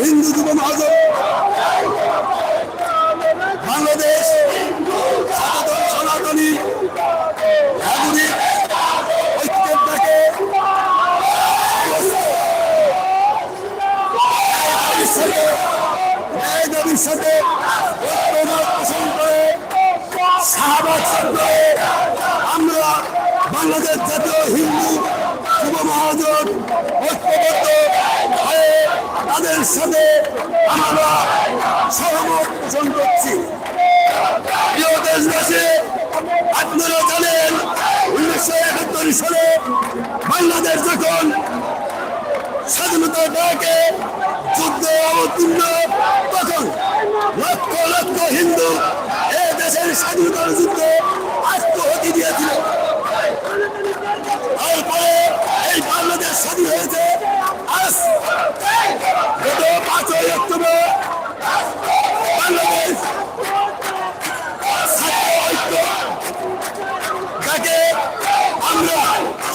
হিন্দু যুব মহাজন বাংলাদেশ সনাতনী নাগরিক ঐক্যের ডাকে ন্যায় পোষণ করে করে আমরা বাংলাদেশ জাতীয় হিন্দু যুব মহাজন ঐক্যবদ্ধ হয়ে তাদের সাথে আমরা সহমত পোষণ করছি। প্রিয় দেশবাসী, আপনারা জানেন, উনিশশো একাত্তর সালে বাংলাদেশ যখন স্বাধীনতা ডাকে যুদ্ধ অবতীর্ণ, তখন লক্ষ লক্ষ হিন্দু এ দেশের স্বাধীনতার যুদ্ধে আত্মহতি দিয়েছিল তারপরে এই বাংলাদেশ স্বাধীন হয়েছে আজ গত পাঁচই অক্টোবর বাংলাদেশ ছাত্র ঐক্য যাকে আমরা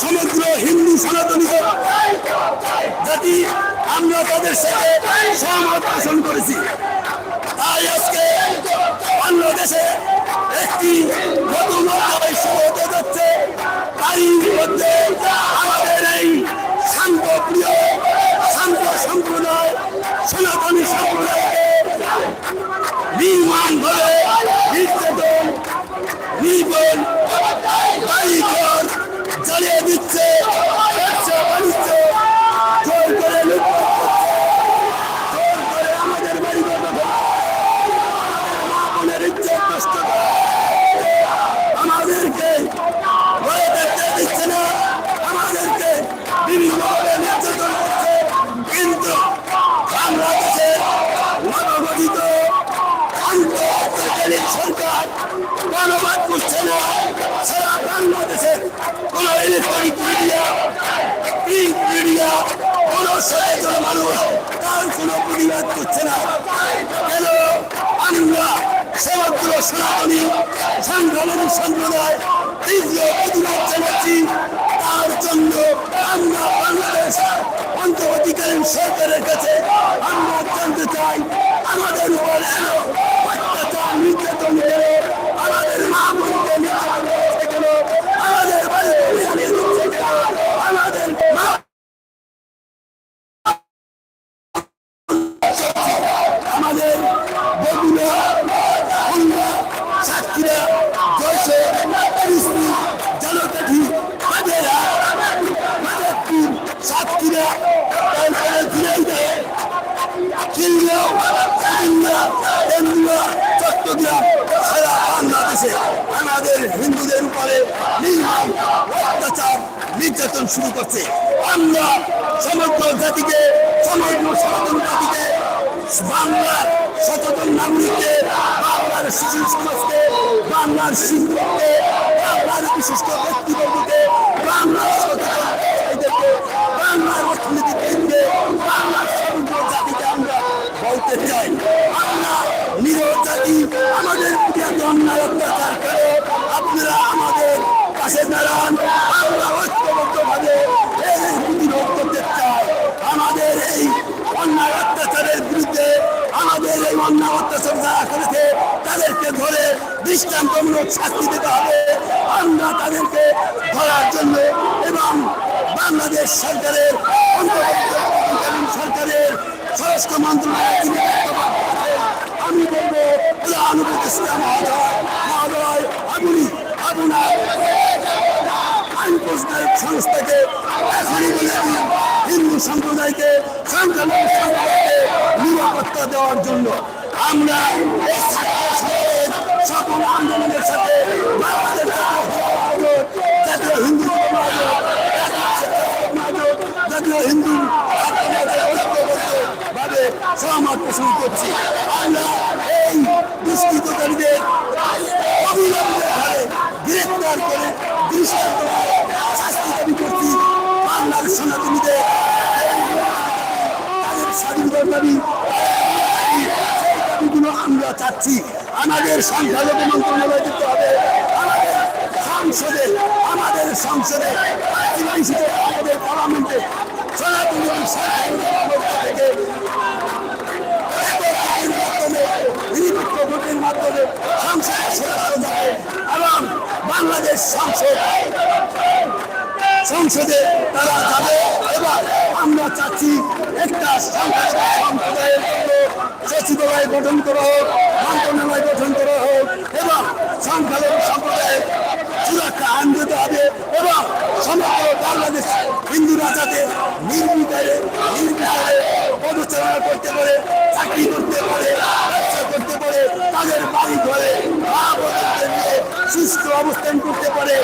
সমগ্র হিন্দু সনাতনী জাতি তাদের সাথে সহমত পোষণ করেছি। তাই আজকে বাংলাদেশে একটি নতুন অধ্যায় শুরু হতে তারই কোন ইলেকট্রনিক মিডিয়া প্রিন্ট মিডিয়া কোন সচেতন মানুষ তার কোন প্রতিবাদ করছে না কেন আমরা সমগ্র সনাতনী সংখ্যালঘু সম্প্রদায় তীব্র প্রতিবাদ জানাচ্ছি তার জন্য আমরা বাংলাদেশ অন্তর্বর্তীকালীন সরকারের কাছে আমরা জানতে চাই আমাদের উপর খিলগাঁও কুমিল্লা তেন্দুয়া চট্টগ্রাম আমাদের হিন্দুদের উপরে নির্মম অত্যাচার নির্যাতন শুরু করছে। আমরা সমগ্র জাতিকে সমগ্র সনাতন জাতিকে বাংলার সচেতন নাগরিককে বাংলার শিশু সমাজকে বাংলার শিশুকে বাংলার বিশিষ্ট ব্যক্তিবর্গকে বাংলার সচেতন দৃষ্টান্তমূলক শাস্তি দিতে হবে। আমরা তাদেরকে ধরার জন্য এবং বাংলাদেশ সরকারের সরকারের স্বরাষ্ট্র আছেন, আমি বলব প্রধান উপদেষ্টা আপনি আপনার আইন প্রশ্নের সংস্থাকে এখনই বলে হিন্দু সম্প্রদায়কে সংখ্যালঘু সম্প্রদায়কে নিরাপত্তা দেওয়ার জন্য। আমরা সকল আন্দোলনের সাথে জাতীয় হিন্দু জাতীয় হিন্দু ভাবে সহমত পোষণ করছি আমরা এই দুষ্কৃতকারীদের অবিলম্বে গ্রেফতার করে দৃষ্টান্ত শাস্তি দাবি করছি বাংলার সনাতনীদের আমরা চাচ্ছি আমাদের সংখ্যালঘু মন্ত্রণালয় দিতে হবে। আমাদের সংসদে আমাদের সংসদে আমাদের পার্লামেন্টে মাধ্যমে সংসদ এবং বাংলাদেশ সংসদ সংসদে তারা যাবে। এবার আমরা চাচ্ছি একটা সম্প্রদায়ের সচিবালয় গঠন করা হোক, মন্ত্রণালয় গঠন করা হোক, এবং সংখ্যালঘু সম্প্রদায়ের সুরক্ষা আইন দিতে হবে, এবং সমগ্র বাংলাদেশ হিন্দুরা যাতে নির্বিচারে নির্বিচারে পদচারণা করতে পারে, চাকরি করতে পারে, ব্যবসা করতে পারে, তাদের বাড়ি ঘরে সুস্থ অবস্থান করতে পারে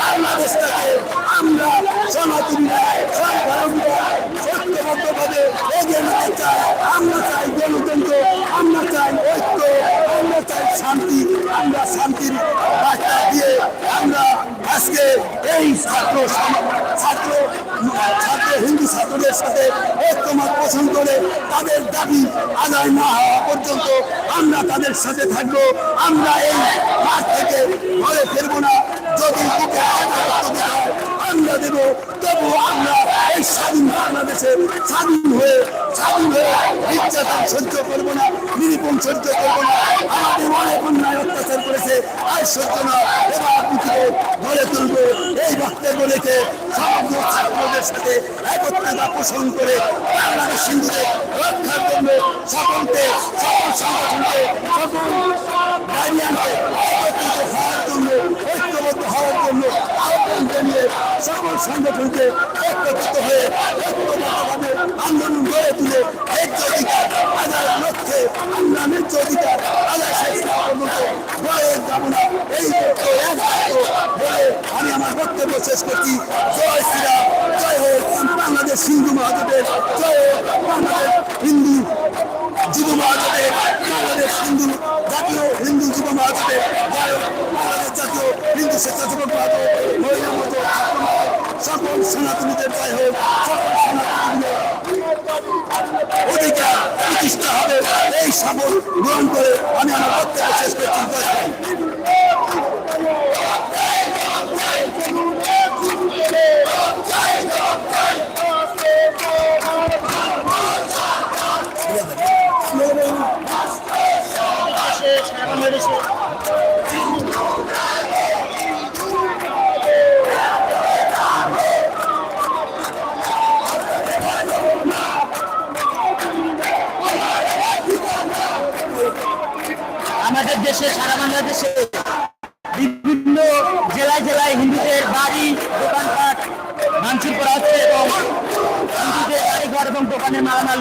বাংলাদেশটাকে আমরা সনাতনীরা সংখ্যালঘুরা সত্যবদ্ধভাবে এগিয়ে নিতে চাই আমরা চাই গণতন্ত্র আমরা চাই ঐক্য আমরা চাই শান্তি আমরা শান্তির বার্তা দিয়ে আমরা আজকে এই ছাত্র ছাত্র ছাত্র, হিন্দু ছাত্রদের সাথে ঐক্যমত পোষণ করে তাদের দাবি আদায় না হওয়া পর্যন্ত আমরা তাদের সাথে থাকব। আমরা এই মাঠ থেকে ঘরে ফেরবো না। যদি বুকে আমরা দেবো তবু বাংলাদেশে স্বাধীন হয়ে স্বাধীন হয়ে নির্যাতন সহ্য করব না, নিরীপণ সহ্য করব না। আমাদের অনেক অন্যায় অত্যাচার করেছে, আর সহ্য না। এবার পৃথিবী গড়ে তুলবো? এই বক্তব্য রেখে সমগ্র ছাত্রদের সাথে একত্রতা পোষণ করে বাংলাদেশ হিন্দুদের রক্ষার জন্য সকলকে, সকল সংগঠনকে, সকল গার্ডিয়ানকে একত্রিত হওয়ার জন্য, ঐক্যবদ্ধ হওয়ার জন্য আহ্বান জানিয়ে সকল সংগঠনকে একত্রিত হয়ে ন্যায্য অধিকার আদায়ের লক্ষ্যে আমরা ন্যায্য অধিকার আদায় বলে আমি আমার বক্তব্য শেষ করছি জয় শ্রীরাম জয় হোক বাংলাদেশ হিন্দু মহাজোটের জয় হিন্দু যুব হিন্দু জাতীয় হিন্দু যুব মহাজোটের জয় হোক বাংলাদেশ সকল সনাতনীদের জয় হোক সকল সনাতনীদের অধিকার প্রতিষ্ঠা হবে শপথ গ্রহণ করে আমি আমার বক্তব্য শেষ করছি জয় হিন্দ। আমাদের দেশে, সারা বাংলাদেশে বিভিন্ন জেলায় জেলায় হিন্দুদের বাড়ি, দোকানপাট ভাঙচুর করা হচ্ছে এবং হিন্দুদের বাড়িঘর এবং দোকানে মালামাল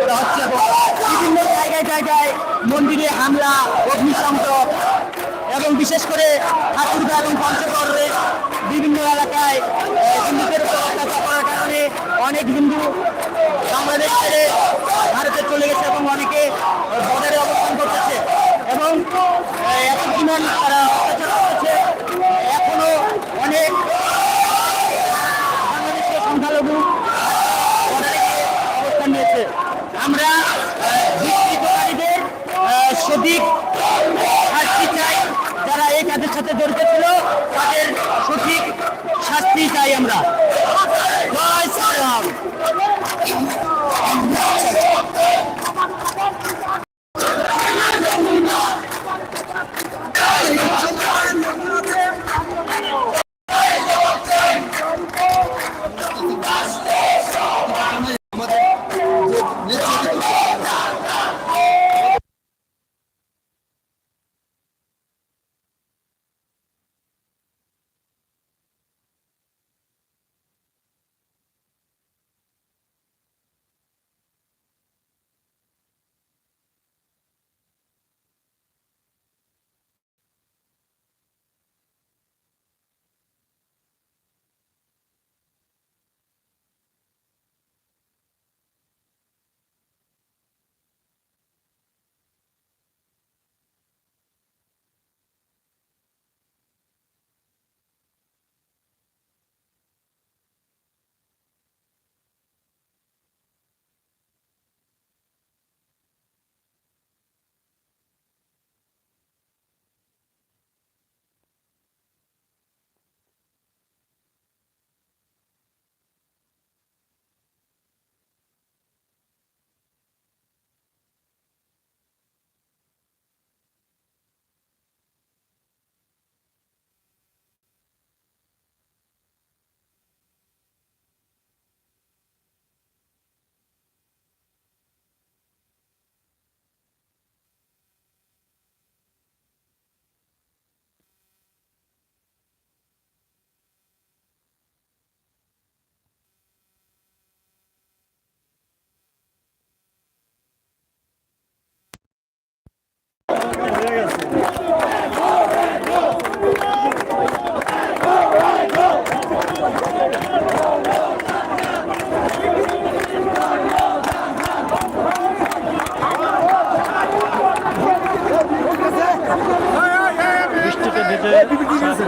করা হচ্ছে এবং বিভিন্ন জায়গায় জায়গায় মন্দিরে হামলা, অগ্নিসংযোগ এবং বিশেষ করে ঠাকুরদা এবং পঞ্চগড়ের বিভিন্ন এলাকায় হিন্দুদের উপর অত্যাচার করার কারণে অনেক হিন্দু বাংলাদেশ ছেড়ে ভারতে চলে গেছে এবং অনেকে বর্ডারে আহ, তারা করতেছে এখনও অনেক সংখ্যালঘু অবস্থান নিয়েছে। আমরা বিকৃতকারীদের সঠিক শাস্তি চাই। যারা এই কাজের সাথে জড়িত ছিল তাদের সঠিক শাস্তি চাই আমরা। জয় শ্রীরাম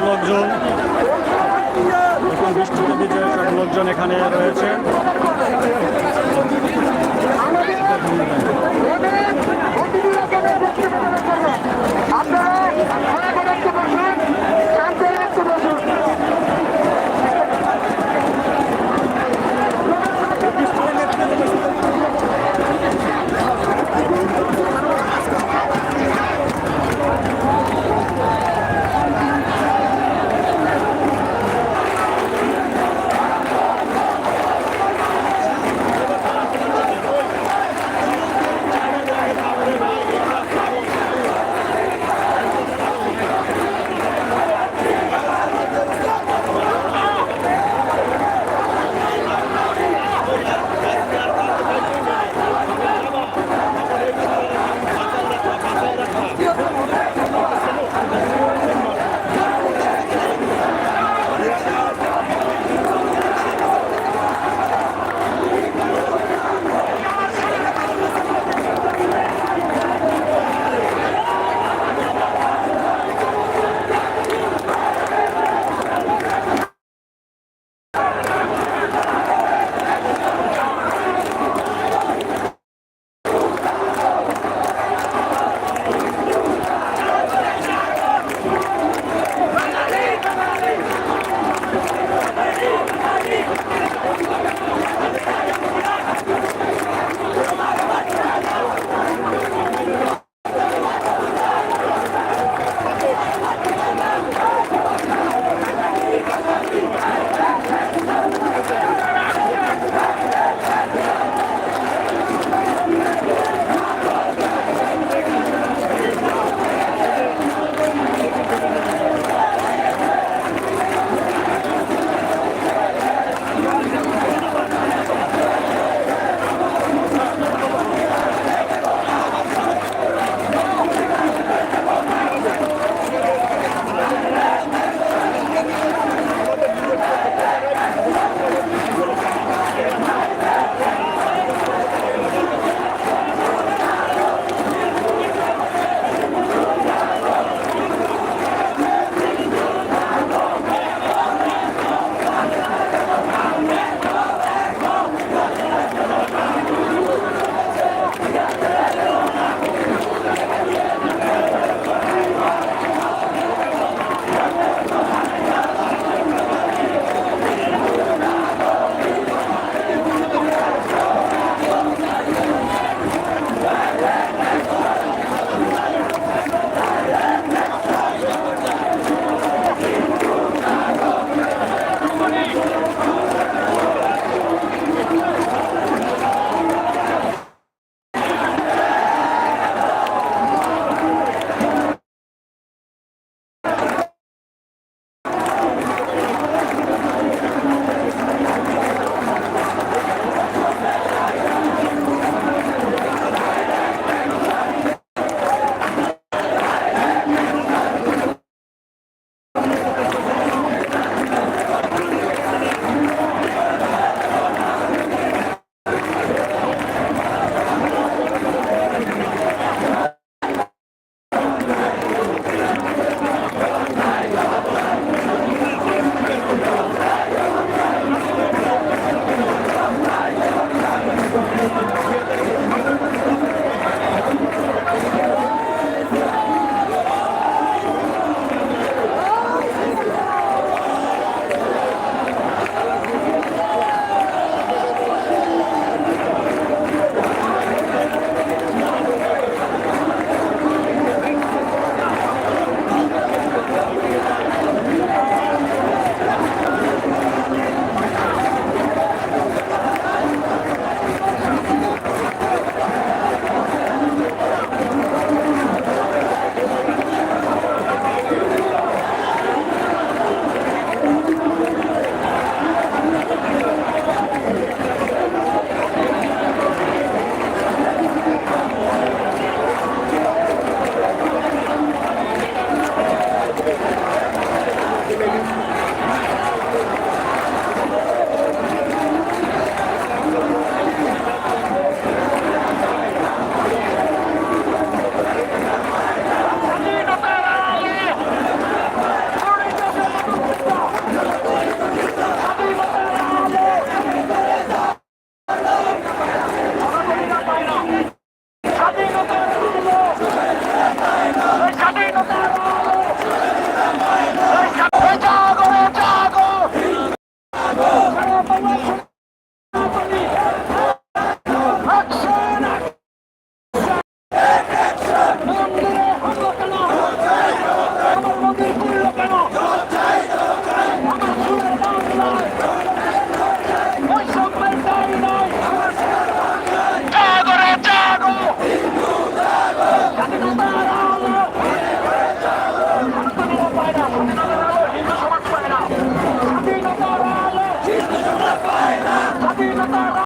লোকজন এখন বৃষ্টিতে ভিজে লোকজন এখানে রয়েছে।